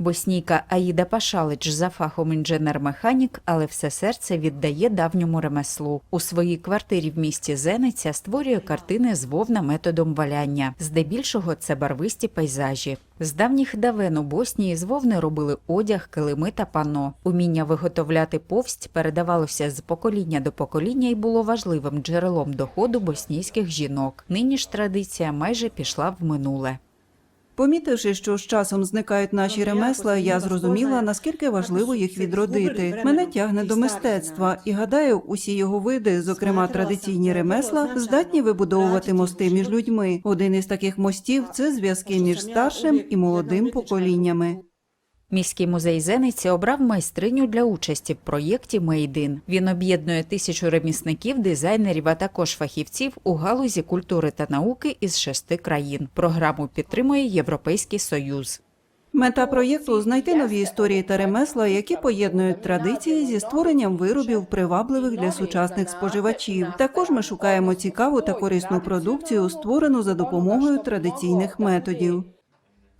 Боснійка Аїда Пашалич за фахом інженер-механік, але все серце віддає давньому ремеслу. У своїй квартирі в місті Зениця створює картини з вовна методом валяння. Здебільшого це барвисті пейзажі. З давніх давен у Боснії з вовни робили одяг, килими та пано. Уміння виготовляти повсть передавалося з покоління до покоління і було важливим джерелом доходу боснійських жінок. Нині ж традиція майже пішла в минуле. Помітивши, що з часом зникають наші ремесла, я зрозуміла, наскільки важливо їх відродити. Мене тягне до мистецтва, і гадаю, усі його види, зокрема традиційні ремесла, здатні вибудовувати мости між людьми. Один із таких мостів це зв'язки між старшим і молодим поколіннями. Міський музей Зениці обрав майстриню для участі в проєкті Мейдин. Він об'єднує тисячу ремісників, дизайнерів, а також фахівців у галузі культури та науки із шести країн. Програму підтримує Європейський Союз. Мета проєкту знайти нові історії та ремесла, які поєднують традиції зі створенням виробів, привабливих для сучасних споживачів. Також ми шукаємо цікаву та корисну продукцію, створену за допомогою традиційних методів.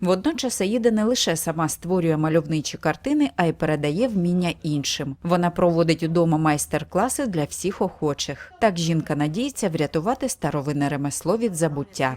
Водночас Аїда не лише сама створює мальовничі картини, а й передає вміння іншим. Вона проводить удома майстер-класи для всіх охочих. Так жінка надіється врятувати старовинне ремесло від забуття.